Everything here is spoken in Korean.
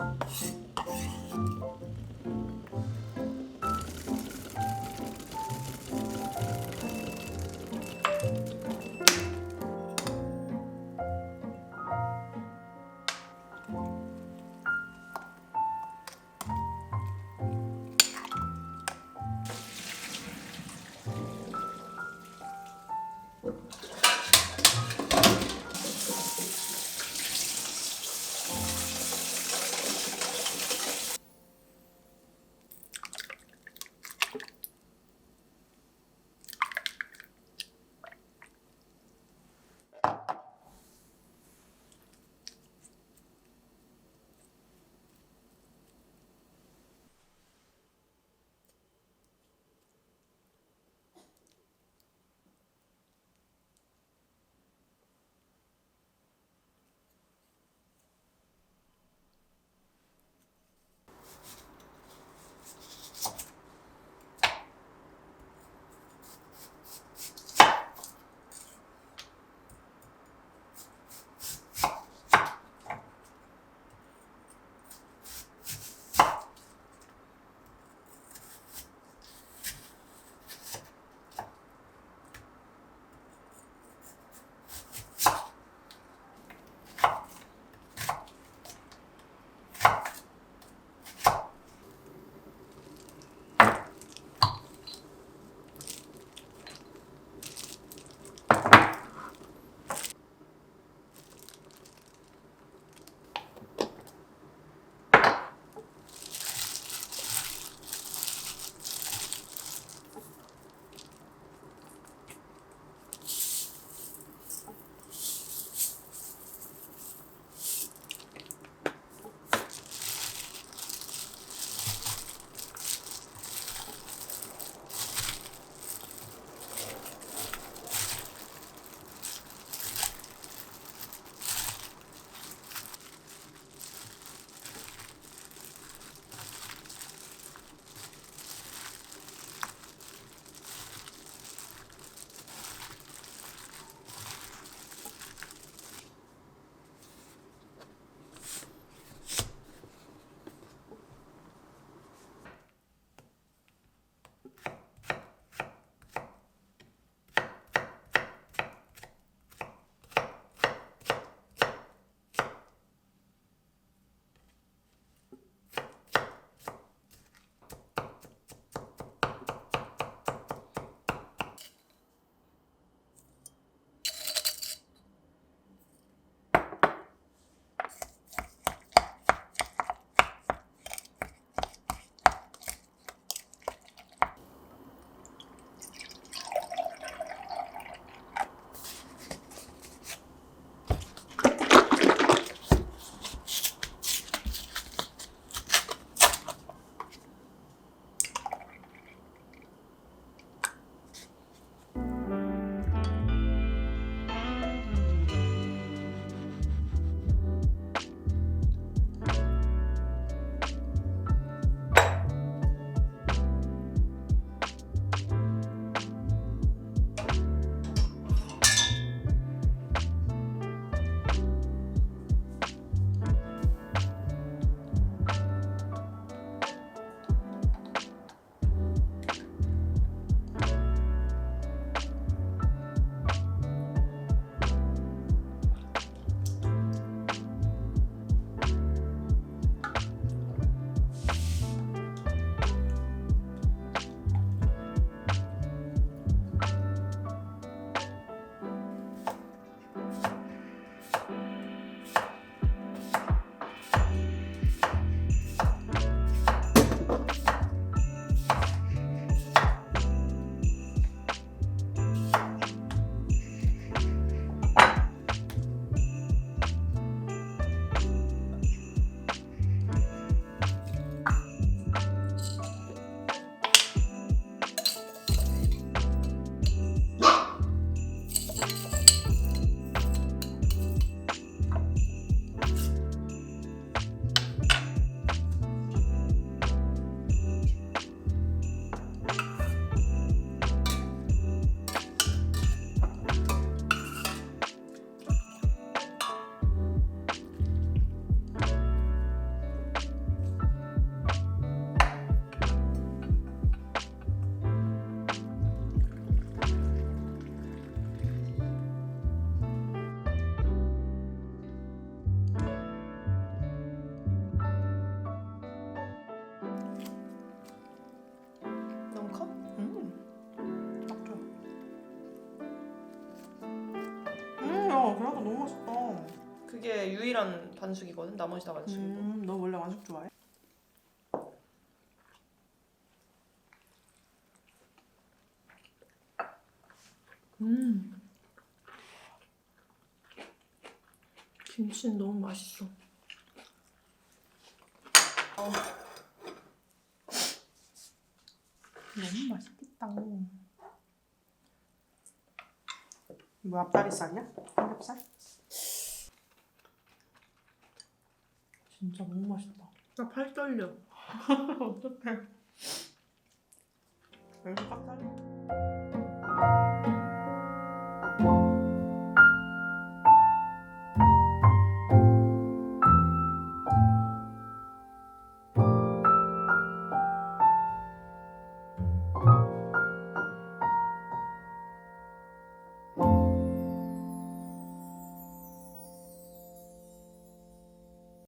Thank you. 그게 유일한 반숙이거든. 나머지 다 반숙이고. 음, 너 원래 완숙 좋아해? 음. 김치는 너무 맛있어. 너무 맛있겠다. 뭐 앞다리살이야? 삼겹살? 진짜 너무 맛있다. 나 팔 떨려. 어떡해. 여기 딱 잘려.